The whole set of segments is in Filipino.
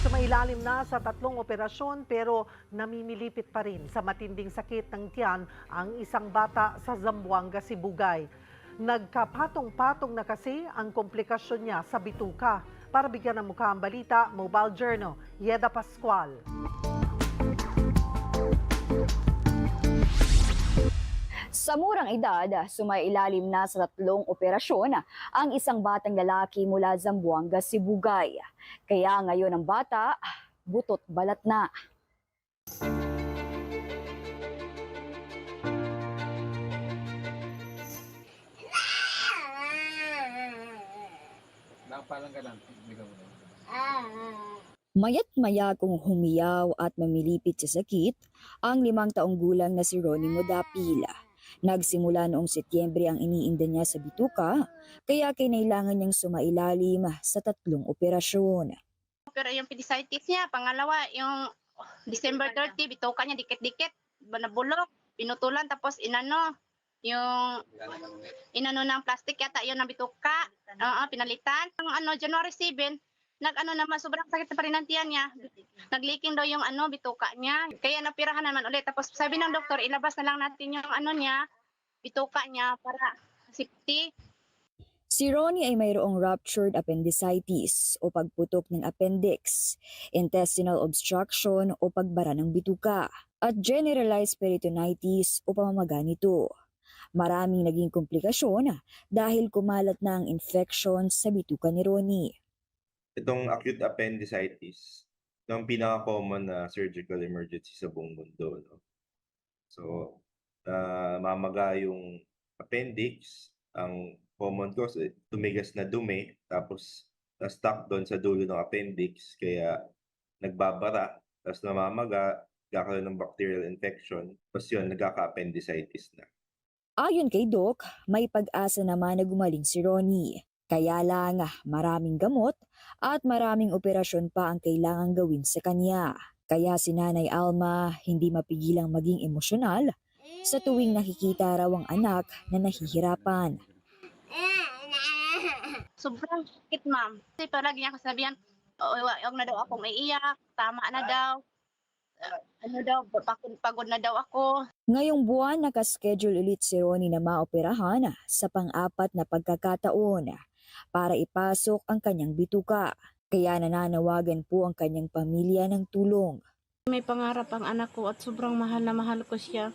Sumailalim na sa tatlong operasyon pero namimilipit pa rin sa matinding sakit ng tiyan ang isang bata sa Zamboanga, Sibugay. Nagkapatong-patong na kasi ang komplikasyon niya sa bituka. Para bigyan ng mukha ang balita, Mobile Journal, Yeda Pascual. Sa murang edad, sumailalim na sa tatlong operasyon ang isang batang lalaki mula Zamboanga, Sibugay. Kaya ngayon ang bata, butot balat na. Nakapalang ka lang. Bigyan mo na. Mayat maya kung humiyaw at mamilipit sa sakit ang limang taong gulang na si Ronnie Modapila. Nagsimula noong Setyembre ang iniinda niya sa bituka, kaya kinailangan niyang sumailalim sa tatlong operasyon. Pero yung appendicitis niya, pangalawa, yung December 30, bituka niya dikit-dikit, nabulok, pinutulan, tapos inano, yung inano. ng plastic yata, yun ng bituka, Oo, pinalitan. Ang ano, January 7, nag ano naman, sobrang sakit pa rin ng tiyan niya. Nag-leaking daw yung ano, bituka niya. Kaya napirahan naman ulit. Tapos sabi ng doktor, ilabas na lang natin yung ano niya, bituka niya para safety. Si Ronnie ay mayroong ruptured appendicitis o pagputok ng appendix, intestinal obstruction o pagbara ng bituka, at generalized peritonitis o pamamaga nito. Maraming naging komplikasyon dahil kumalat na ang infection sa bituka ni Ronnie. Itong acute appendicitis, ang pinaka-common na surgical emergency sa buong mundo. No? So, uh, mamaga yung appendix, ang common cause, eh, tumigas na dumi, tapos na-stuck doon sa dulo ng appendix, kaya nagbabara, tapos namamaga, kakaroon ng bacterial infection, tapos yun, nagkaka-appendicitis na. Ayon kay Doc, may pag-asa naman na gumaling si Ronnie. Kaya lang maraming gamot at maraming operasyon pa ang kailangang gawin sa kanya. Kaya si Nanay Alma hindi mapigilang maging emosyonal sa tuwing nakikita raw ang anak na nahihirapan. Sobrang sakit, ma'am. Kasi palagi niya kasabihan, "Oh, huwag na daw ako maiiyak, tama na daw. Ah, ano daw, pagod na daw ako. Ngayong buwan nakaschedule ulit si Ronnie na maoperahan sa pang-apat na pagkakataon para ipasok ang kanyang bituka. Kaya nananawagan po ang kanyang pamilya ng tulong. May pangarap ang anak ko at sobrang mahal na mahal ko siya.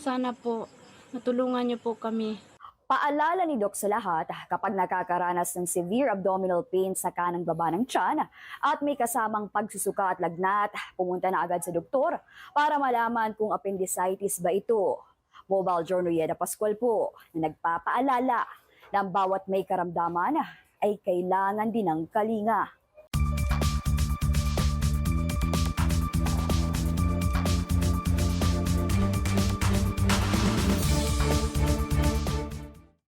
Sana po, matulungan niyo po kami. Paalala ni Doc sa lahat, kapag nakakaranas ng severe abdominal pain sa kanang baba ng tiyan at may kasamang pagsusuka at lagnat, pumunta na agad sa doktor para malaman kung appendicitis ba ito. Mobile Journal Yeda Pascual po na nagpapaalala na ang bawat may karamdaman ay kailangan din ng kalinga.